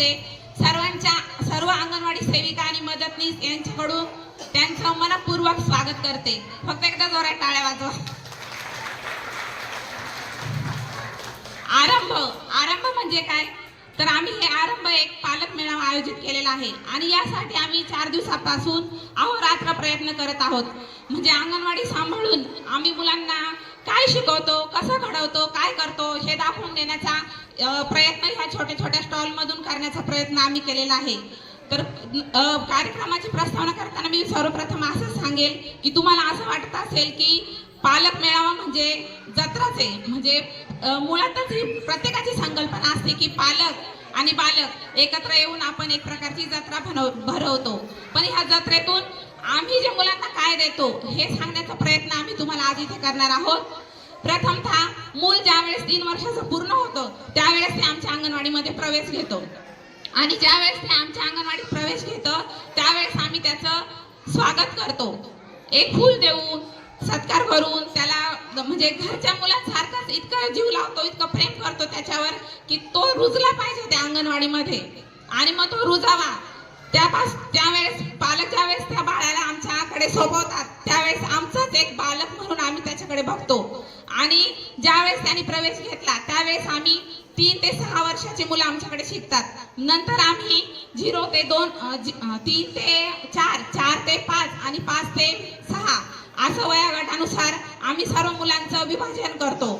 दे सर्वांच्या सर्व अंगणवाडी सेविका आणि मदतनीस यांच्याकडून त्यांचं मनपूर्वक स्वागत करते. फक्त एकदा जोरात टाळ्या वाजवा. आरंभ. आरंभ म्हणजे काय? तर आम्ही हे आरंभ एक पालक मेळावा आयोजित केलेला आहे आणि यासाठी आम्ही चार दिवसापासून अहोरात्र प्रयत्न करत आहोत. म्हणजे अंगणवाडी सांभाळून आम्ही मुलांना काय शिकवतो कसं घडवतो काय करतो हे दाखवून देण्याचा प्रयत्न ह्या छोट्या छोट्या स्टॉल मधून करण्याचा प्रयत्न आम्ही केलेला आहे. तर कार्यक्रमाची प्रस्तावना करताना मी सर्वप्रथम असं सांगेल की तुम्हाला असं वाटत असेल की पालक मेळावा म्हणजे जत्राच आहे. म्हणजे मुळातच ही प्रत्येकाची संकल्पना असते की पालक आणि बालक एकत्र येऊन आपण एक प्रकारची जत्रा भरव भरवतो. पण ह्या जत्रेतून आम्ही जे मुलांना काय देतो हे सांगण्याचा प्रयत्न आम्ही तुम्हाला आज इथे करणार आहोत. प्रथमतः मूल ज्यावेळेस तीन वर्षाचं पूर्ण होतं त्यावेळेस ते आमच्या अंगणवाडीमध्ये प्रवेश घेतो. आणि ज्यावेळेस ते आमच्या अंगणवाडीत प्रवेश घेतं त्यावेळेस आम्ही त्याचं स्वागत करतो. एक फूल देऊन सत्कार करून त्याला म्हणजे घरच्या मुलांसारखाच इतकं जीव लावतो इतकं प्रेम करतो त्याच्यावर की तो रुजला पाहिजे त्या अंगणवाडीमध्ये. आणि मग तो रुजावा. त्यापास त्यावेळेस पालक ज्यावेळेस त्या बाळाला आमच्याकडे सोपवतात त्यावेळेस आमचाच एक बालक म्हणून आम्ही त्याच्याकडे बघतो. आणि ज्यावेळेस त्यांनी प्रवेश घेतला त्यावेळेस आम्ही तीन ते सहा वर्षाची मुलं आमच्याकडे शिकतात. नंतर आम्ही झिरो ते दोन तीन ते चार चार ते पाच आणि पाच ते सहा असं वयागटानुसार आम्ही सर्व मुलांचं विभाजन करतो.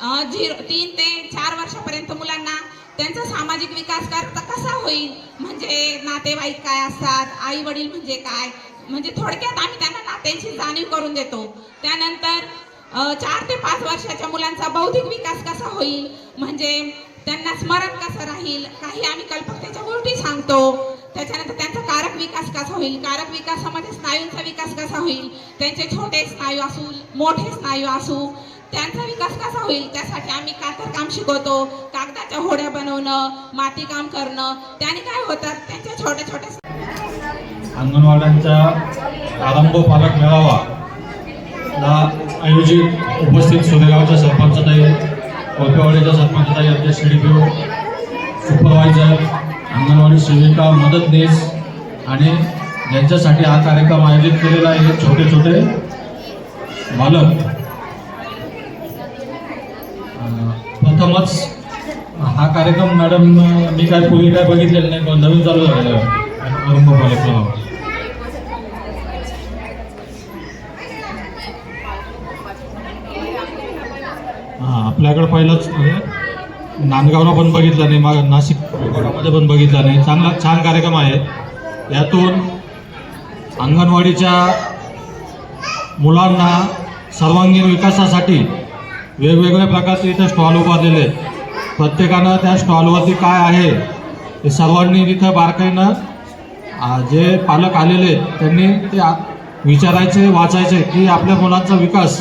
झिरो तीन ते चार वर्षापर्यंत मुलांना त्यांचा सामाजिक विकास करता कसा होईल? म्हणजे नातेवाईक काय असतात? आई वडील म्हणजे काय? म्हणजे थोडक्यात आम्ही त्यांना नात्यांची जाणीव करून देतो. त्यानंतर चार ते पाच वर्षाच्या मुलांचा बौद्धिक विकास कसा होईल? म्हणजे त्यांना स्मरण कसं राहील? काही आम्ही कल्पकतेच्या गोष्टी सांगतो. त्याच्यानंतर त्यांचा कारक विकास कसा होईल? कारक विकासामध्ये स्नायूंचा विकास कसा होईल? त्यांचे छोटे स्नायू असू मोठे स्नायू असू त्यांचा विकास कसा होईल? त्यासाठी आम्ही कातर काम शिकवतो? कागदाच्या होड्या बनवणं माती काम करणं त्याने काय होतात? त्यांच्या छोट्या छोट्या अंगणवाड्यांचा आरंभ पालक मेळावा. ला आयोजित उपस्थित सुरेगावच्या सरपंचताई कोलपेवाडीच्या सरपंचताई आमच्या सी सुपरवायझर अंगणवाडी सेविका मदतनीस आणि ज्यांच्यासाठी हा कार्यक्रम आयोजित केलेला आहे छोटे छोटे मालक प्रथमच हा कार्यक्रम मॅडम मी काय पूर्वी काय बघितलेलं नाही पण नवीन चालू झालेला आहे. आरंभ पालक आपल्याकडे पहिलंच नांदगावला पण बघितलं नाही मा नाशिकमध्ये पण बघितलं नाही. चांगला छान कार्यक्रम आहे. यातून अंगणवाडीच्या मुलांना सर्वांगीण विकासासाठी वेगवेगळ्या प्रकारचे इथे स्टॉल उभारलेले आहेत. प्रत्येकानं त्या स्टॉलवरती काय आहे ते सर्वांनी इथं बारकाईनं जे पालक आलेले आहेत त्यांनी ते विचारायचे वाचायचे की आपल्या मुलांचा विकास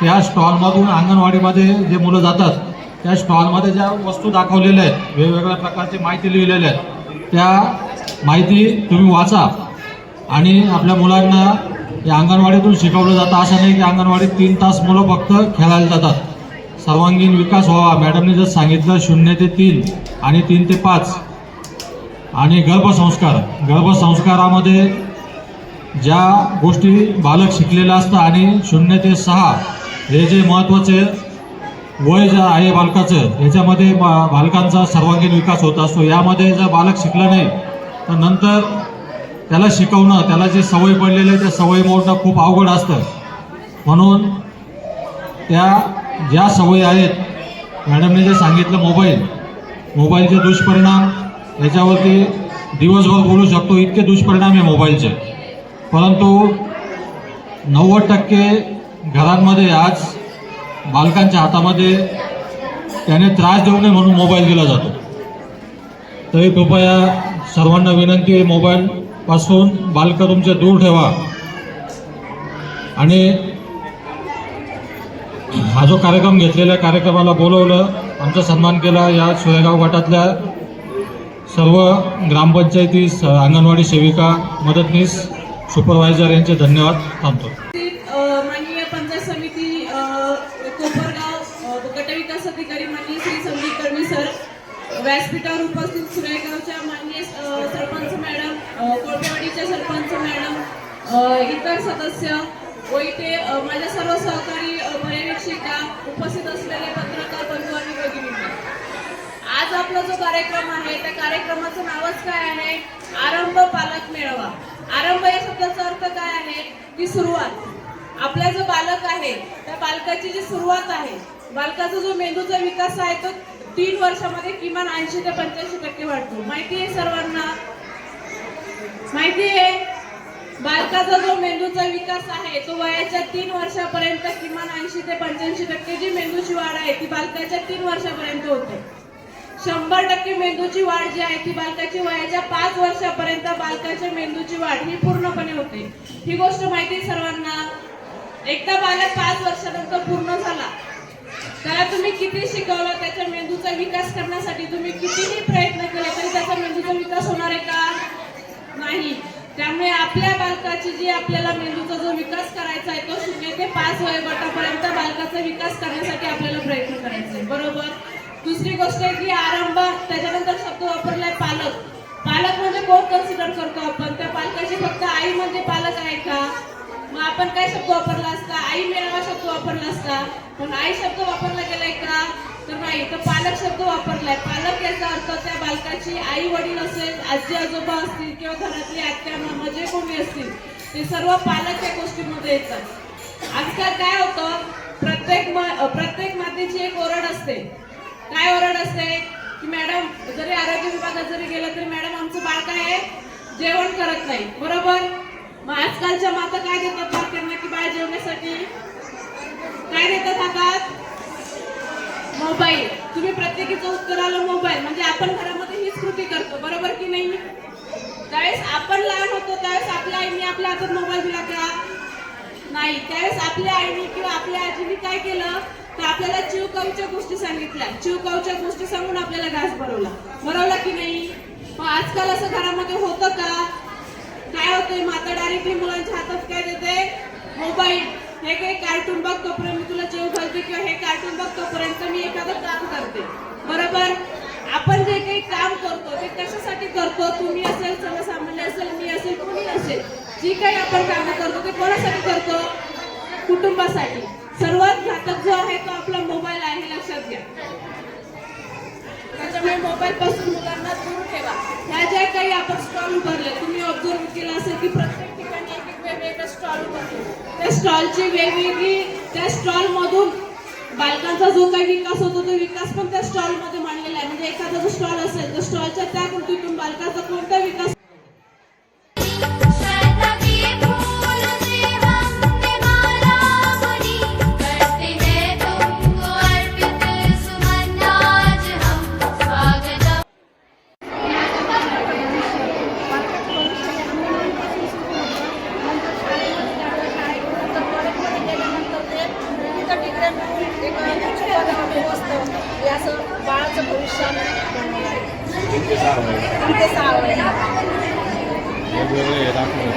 त्या स्टॉलमधून अंगणवाडीमध्ये जे मुलं जातात त्या स्टॉलमध्ये ज्या वस्तू दाखवलेल्या आहेत वेगवेगळ्या प्रकारची माहिती लिहिलेल्या आहेत त्या माहिती तुम्ही वाचा आणि आपल्या मुलांना हे अंगणवाडीतून शिकवलं जातं. असं नाही की अंगणवाडीत तीन तास मुलं फक्त खेळायला जातात. सर्वांगीण विकास व्हावा. मॅडमने जर सांगितलं शून्य ते तीन आणि तीन ते पाच. आणि गर्भसंस्कार. गर्भसंस्कारामध्ये ज्या गोष्टी बालक शिकलेलं असतं आणि शून्य ते सहा हे जे महत्त्वाचे वय जे आहे बालकाचं याच्यामध्ये बा बालकांचा सर्वांगीण विकास होत असतो. यामध्ये जर बालक शिकलं नाही तर नंतर त्याला शिकवणं त्याला जे सवय पडलेले त्या सवयी मोडणं खूप अवघड असतं. म्हणून त्या ज्या सवयी आहेत मॅडमने जे सांगितलं मोबाईल मोबाईलचे दुष्परिणाम याच्यावरती दिवसभर बोलू शकतो इतके दुष्परिणाम आहे मोबाईलचे. परंतु नव्वद टक्के घरांमध्ये आज बालकांच्या हातामध्ये त्याने त्रास देऊ नये म्हणून मोबाईल दिला जातो. तरी कृपया सर्वांना विनंती आहे पासून बालक तुमचे दूर ठेवा. आणि हा जो कार्यक्रम घेतलेल्या कार्यक्रमाला बोलवलं आमचा सन्मान केला या सोयगाव गटातल्या सर्व ग्रामपंचायती अंगणवाडी सेविका मदतनीस सुपरवायझर यांचे धन्यवाद. थांबतो. व्यासपीठावर उपस्थित सुरेखा इतर सदस्य व इथे माझ्या सर्व सहकारी पर्यवेक्षिका उपस्थित असलेले पत्रकार बंधू आणि भगिनी आज आपला जो कार्यक्रम आहे त्या कार्यक्रमाचं नावच काय आहे? आरंभ पालक मेळावा. आरंभ या शब्दाचा अर्थ काय आहे? की सुरुवात. आपला जो बालक आहे त्या बालकाची जी सुरुवात आहे बालकाचा जो मेंदूचा विकास आहे तो तीन वर्षामध्ये किमान ऐंशी ते पंच्याऐंशी टक्के वाढतो. माहिती आहे सर्वांना? माहिती आहे? बालकाचा जो मेंदूचा विकास आहे तो वयाच्या तीन वर्षापर्यंत किमान ऐंशी ते पंच्याऐंशी टक्के जी मेंदूची वाढ आहे ती बालकाच्या तीन वर्षापर्यंत होते. शंभर टक्के मेंदूची वाढ जी आहे ती बालकाची वयाच्या पाच वर्षापर्यंत बालकाच्या मेंदूची वाढ ही पूर्णपणे होते. ही गोष्ट माहिती सर्वांना. एकदा बालक पाच वर्षानंतर पूर्ण झाला त्याला तुम्ही किती शिकवलं त्याच्या मेंदूचा विकास करण्यासाठी तुम्ही कितीही प्रयत्न केले तरी त्याचा मेंदूचा विकास होणार आहे का? नाही. त्यामुळे आपल्या बालकाची जी आपल्याला मेंदूचा जो विकास करायचा आहे तो शून्य ते पाच वयोगटापर्यंत बालकाचा विकास करण्यासाठी आपल्याला प्रयत्न करायचा आहे बरोबर? दुसरी गोष्ट आहे की आरंभ त्याच्यानंतर शब्द वापरलाय पालक. पालक म्हणजे कोण कन्सिडर करतो आपण? त्या पालकाची फक्त आई म्हणजे पालक आहे का? मग आपण काय शब्द वापरला असता? आई मेळावा शब्द वापरला असता? पण आई शब्द वापरला गेलाय का? तर नाही तर पालक शब्द वापरलाय. पालक याचा अर्थ त्या बालकाची आई वडील असेल आजी आजोबा असतील किंवा घरातली आत्या मामा जे कोणी असतील ते सर्व पालक या गोष्टीमध्ये येतात. आजकाल काय होतं प्रत्येक मा प्रत्येक मातेची एक ओरड असते. काय ओरड असते? की मॅडम जरी आरोग्य विभागात जरी गेलं तरी मॅडम आमचं बाळ काय आहे जेवण करत नाही. बरोबर? मग आजकालच्या माता काय देतात बालकांना की बाळ जेवण्यासाठी? काय देतात हातात? मोबाईल. तुम्ही प्रत्येकीचं उत्तर आलं मोबाईल. म्हणजे आपण घरामध्ये हीच कृती करतो. बरोबर की नाही? त्यावेळेस आपण लहान होतो त्यावेळेस आपल्या आईने आपल्या हातात मोबाईल दिला का? नाही. त्यावेळेस आपल्या आईने किंवा आपल्या आजीने काय केलं? तर आपल्याला चिवकाऊच्या गोष्टी सांगितल्या. चिवकाऊच्या गोष्टी सांगून आपल्याला घास भरवला. भरवला की नाही? मग आजकाल असं घरामध्ये होतं का? काय होतंय? माता डायरेक्टली मुलांच्या हातात काय देते? मोबाईल. हे काही कार्टून बघ तोपर्यंत मी तुला जेव घालते किंवा हे कार्टून बघ तोपर्यंत मी एखादं काम करते. बरोबर? आपण जे काही काम करतो ते कशासाठी करतो? तुम्ही असेल सर्वसामान्य असेल मी असेल कोणी असेल जी काही आपण कामं करतो ते कोणासाठी करतो? कुटुंबासाठी. सर्वात घातक जो आहे तो आपला मोबाईल आहे लक्षात घ्या. त्याच्यामुळे मोबाईल पासून मुलांना दूर ठेवा. ह्या ज्या काही आपण स्टॉल उभारले तुम्ही ऑब्झर्व केलं असेल की प्रत्येक ठिकाणी स्टॉल उभारले त्या स्टॉलची वेगवेगळी त्या स्टॉल मधून बालकांचा जो काही विकास होतो तो विकास पण त्या स्टॉलमध्ये मांडलेला आहे. म्हणजे एखादा जो स्टॉल असेल तर स्टॉलच्या त्या कृतीतून बालकाचा कोणता विकास वेगवेगळे दाखवले